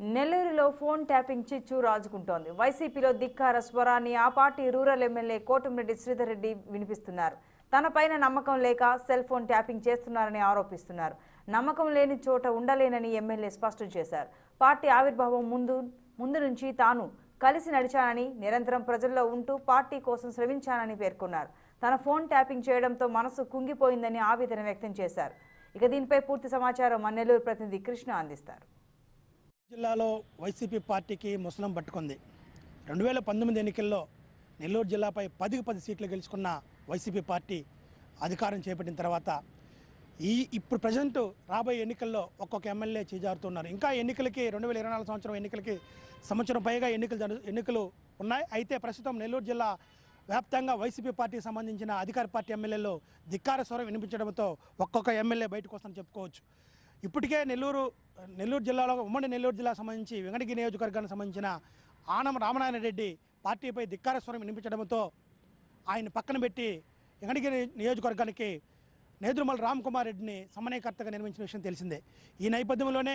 నెల్లూరులో phone tapping చిచ్చు రాజుకుంటోంది. వైసీపీలో ధిక్కార స్వరాన్ని ఆ party rural MLA Kotamreddy Sridhar Reddy వినిపిస్తున్నారు తనపైన నమ్మకం లేక సెల్ ఫోన్ ట్యాపింగ్ చేస్తున్నారని ఆరోపిస్తున్నారు. నమ్మకం లేని చోట ఉండలేనని ఎమ్మెల్యే స్పష్టం చేశారు. పార్టీ ఆవిర్భావం ముందు ముందు నుంచి తాను కలిసి నడిచానని నిరంతరం ప్రజల్లో ఉంటూ పార్టీ కోసం శ్రమించానని పేర్కొన్నారు. తన ఫోన్ ట్యాపింగ్ చేయడంతో మనసు కుంగిపోయిందని ఆవేదన వ్యక్తం చేశారు. ఇక దీనిపై పూర్తి సమాచారం మా నెల్లూరు ప్రతినిధి కృష్ణ అందిస్తారు. జిల్లాలో వైసీపీ పార్టీకి ముసలం పట్టుకుంది. రెండు వేల పంతొమ్మిది ఎన్నికల్లో నెల్లూరు జిల్లాపై పదికి పది సీట్లు గెలుచుకున్న వైసీపీ పార్టీ అధికారం చేపట్టిన తర్వాత ఈ ఇప్పుడు ప్రజెంట్ రాబోయే ఎన్నికల్లో ఒక్కొక్క ఎమ్మెల్యే చేజారుతున్నారు. ఇంకా ఎన్నికలకి రెండు వేల ఇరవై నాలుగు సంవత్సరం ఎన్నికలకి సంవత్సరం పైగా ఎన్నికలు ఎన్నికలు ఉన్నాయి. అయితే ప్రస్తుతం నెల్లూరు జిల్లా వ్యాప్తంగా వైసీపీ పార్టీకి సంబంధించిన అధికార పార్టీ ఎమ్మెల్యేలు ధిక్కార స్వరం వినిపించడంతో ఒక్కొక్క ఎమ్మెల్యే బయటకు వస్తుందని చెప్పుకోవచ్చు. ఇప్పటికే నెల్లూరు నెల్లూరు జిల్లాలో ఉమ్మడి నెల్లూరు జిల్లాకు సంబంధించి వెంకటగిరి నియోజకవర్గానికి సంబంధించిన ఆనం రామనారాయణ రెడ్డి పార్టీపై ధిక్కారస్వరం వినిపించడంతో ఆయన పక్కన పెట్టి వెంకటగిరి నియోజకవర్గానికి నేదురుమల రామ్ కుమార్ రెడ్డిని సమన్వయకర్తగా నిర్మించిన విషయం తెలిసిందే. ఈ నేపథ్యంలోనే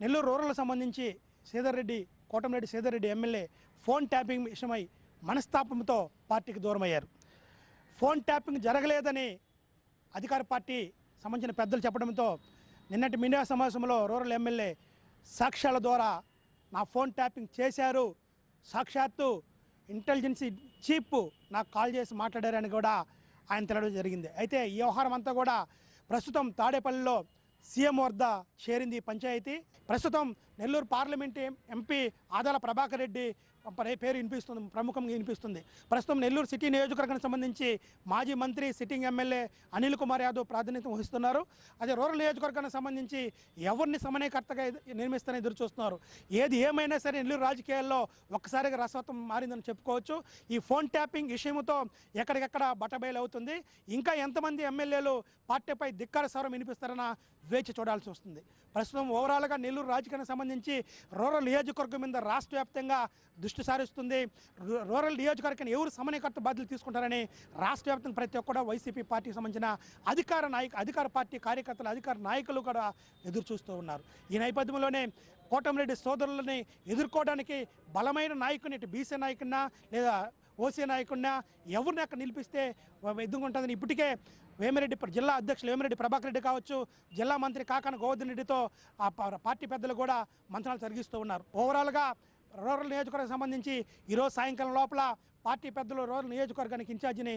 నెల్లూరు రూరల్ సంబంధించి Sridhar Reddy Kotamreddy Sridhar Reddy MLA phone tapping విషయమై మనస్తాపంతో పార్టీకి దూరమయ్యారు. ఫోన్ ట్యాపింగ్ జరగలేదని అధికార పార్టీ సంబంధించిన పెద్దలు చెప్పడంతో నిన్నటి మీడియా సమావేశంలో రూరల్ ఎమ్మెల్యే సాక్ష్యాల ద్వారా నా ఫోన్ ట్యాపింగ్ చేశారు. సాక్షాత్తు ఇంటెలిజెన్సీ చీఫ్ నాకు కాల్ చేసి మాట్లాడారని కూడా ఆయన తెలడం జరిగింది. అయితే ఈ వ్యవహారం అంతా కూడా ప్రస్తుతం తాడేపల్లిలో సీఎం వద్ద చేరింది పంచాయతీ. ప్రస్తుతం నెల్లూరు పార్లమెంట్ ఎంపీ ఆదాల ప్రభాకర్ రెడ్డి పరే- పేరు వినిపిస్తుంది ప్రముఖంగా వినిపిస్తుంది. ప్రస్తుతం నెల్లూరు సిటీ నియోజకవర్గానికి సంబంధించి మాజీ మంత్రి సిట్టింగ్ ఎమ్మెల్యే అనిల్ కుమార్ యాదవ్ ప్రాతినిధ్యం వహిస్తున్నారు. అదే రూరల్ నియోజకవర్గానికి సంబంధించి ఎవరిని సమన్వయకర్తగా నిర్మిస్తారని ఎదురు చూస్తున్నారు. ఏది ఏమైనా సరే నెల్లూరు రాజకీయాల్లో ఒక్కసారిగా రసవత్వం మారిందని చెప్పుకోవచ్చు. ఈ ఫోన్ ట్యాపింగ్ విషయంతో ఎక్కడికెక్కడ బట్టబయలు అవుతుంది. ఇంకా ఎంతమంది ఎమ్మెల్యేలు పార్టీపై ధిక్కార స్వరం వినిపిస్తారన్న వేచి చూడాల్సి వస్తుంది. ప్రస్తుతం ఓవరాల్గా నెల్లూరు రాజకీయానికి సంబంధించి రూరల్ నియోజకవర్గం మీద రాష్ట్ర వ్యాప్తంగా దృష్టి దృష్టి సారిస్తుంది. రూరల్ నియోజకవర్గాన్ని ఎవరు సమన్వయకర్త బాధ్యతలు తీసుకుంటారని రాష్ట్ర వ్యాప్తంగా ప్రతి ఒక్కరు వైసీపీ పార్టీకి సంబంధించిన అధికార నాయక అధికార పార్టీ కార్యకర్తలు అధికార నాయకులు కూడా ఎదురు చూస్తూ ఉన్నారు. ఈ నేపథ్యంలోనే కోటమిరెడ్డి సోదరులని ఎదుర్కోవడానికి బలమైన నాయకుని ఇటు బీసీ నాయకున్నా లేదా ఓసీ నాయకుడినా ఎవరిని అక్కడ నిలిపిస్తే ఎదుగుంటుందని ఇప్పటికే వేమిరెడ్డి జిల్లా అధ్యక్షులు వేమిరెడ్డి ప్రభాకర్ రెడ్డి కావచ్చు జిల్లా మంత్రి కాకాన గోవర్ధన్ రెడ్డితో ఆ పార్టీ పెద్దలు కూడా మంత్రాలు జరిగిస్తూ ఉన్నారు. ఓవరాల్గా రూరల్ నియోజకవర్గం సంబంధించి ఈరోజు సాయంకాలం లోపల పార్టీ పెద్దలు రూరల్ నియోజకవర్గానికి ఇన్ఛార్జిని